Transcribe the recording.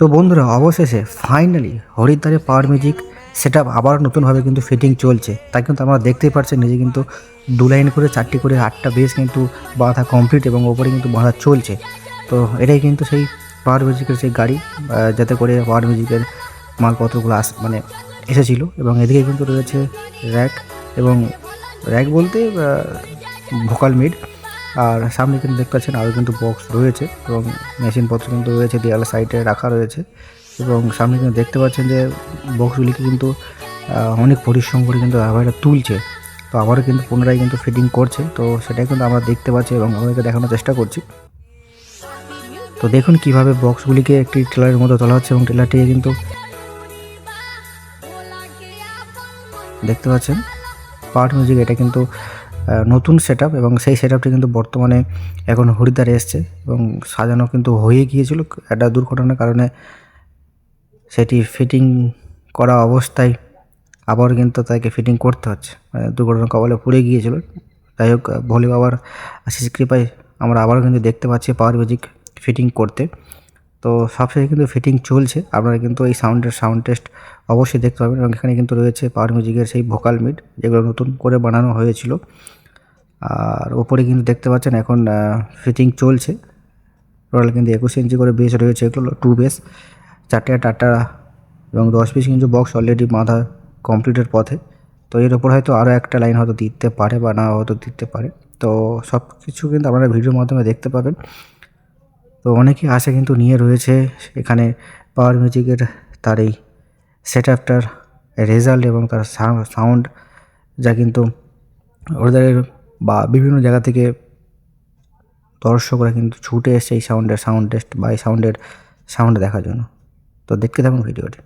তো বন্ধুরা, অবশেষে ফাইনালি হরিদ্বারে পাওয়ার মিউজিক সেট আবার নতুনভাবে কিন্তু ফিটিং চলছে। তাই কিন্তু আমরা দেখতেই পাচ্ছেন নিজে কিন্তু দু লাইন করে, চারটি করে, আটটা বেস কিন্তু বাঁধা কমপ্লিট এবং ওপরে কিন্তু বাঁধা চলছে। তো এটাই কিন্তু সেই পাওয়ার মিউজিকের সেই গাড়ি যাতে করে পাওয়ার মিউজিকের মালপত্রগুলো আস মানে এসেছিল এবং এদিকে কিন্তু রয়েছে র্যাক এবং র্যাক বলতে ভোকাল মিড আর সামনে কিন্তু দেখতে পাচ্ছেন আরও কিন্তু বক্স রয়েছে এবং মেশিনপত্র কিন্তু রয়েছে দেওয়ালের সাইডে রাখা রয়েছে এবং সামনে কিন্তু দেখতে পাচ্ছেন যে বক্সগুলিকে কিন্তু অনেক পরিশ্রম করে কিন্তু আবার তুলছে। তো আবারও কিন্তু পুনরায় কিন্তু ফিটিং করছে। তো সেটাই কিন্তু আমরা দেখতে পাচ্ছি এবং আমাদেরকে দেখানোর চেষ্টা করছি। তো দেখুন কীভাবে বক্সগুলিকে একটি ট্রেলারের মতো তোলা হচ্ছে এবং ট্রেলারটিকে কিন্তু দেখতে পাচ্ছেন। পার্ট মিউজিক এটা কিন্তু নতুন সেট এবং সেই সেট কিন্তু বর্তমানে এখন হরিদ্বারে এসছে এবং সাজানো কিন্তু হয়ে গিয়েছিল একটা দুর্ঘটনার কারণে। সেটি ফিটিং করা অবস্থায় আবার কিন্তু তাকে ফিটিং করতে হচ্ছে। মানে দুর্ঘটনা কবলে পড়ে গিয়েছিল। যাই হোক, ভোলে বাবার আশিস কৃপায় আমরা আবারও কিন্তু দেখতে পাচ্ছি পাওয়ার মিউজিক ফিটিং করতে। তো সবশেষে কিন্তু ফিটিং চলছে। আপনারা কিন্তু এই সাউন্ডের সাউন্ড টেস্ট অবশ্যই দেখতে পাবেন এবং এখানে কিন্তু রয়েছে পাওয়ার মিউজিকের সেই ভোকাল মিট যেগুলো নতুন করে বানানো হয়েছিল। আর ওপরে কিন্তু দেখতে পাচ্ছেন এখন ফিটিং চলছে। টোটাল কিন্তু একুশ ইঞ্চি করে বেস রয়েছে এগুলো টু বেস চারটে চারটা এবং দশ পিস কিন্তু বক্স অলরেডি বাঁধা কমপ্লিটের পথে। তো এর ওপর হয়তো আরও একটা লাইন হয়তো দিতে পারে বা না হয়তো দিতে পারে। তো সব কিছু কিন্তু আপনারা ভিডিওর মাধ্যমে দেখতে পাবেন। তো অনেকেই আশা কিন্তু নিয়ে রয়েছে, এখানে পাওয়ার মিউজিকের তার এই সেট আপটার রেজাল্ট এবং তার সাউন্ড যা কিন্তু ওদের বা বিভিন্ন জায়গা থেকে দর্শকরা কিন্তু ছুটে এসছে এই সাউন্ডের সাউন্ড টেস্ট বা এই সাউন্ডের সাউন্ড দেখার জন্য। তো দেখতে থাকুন ভিডিওটি।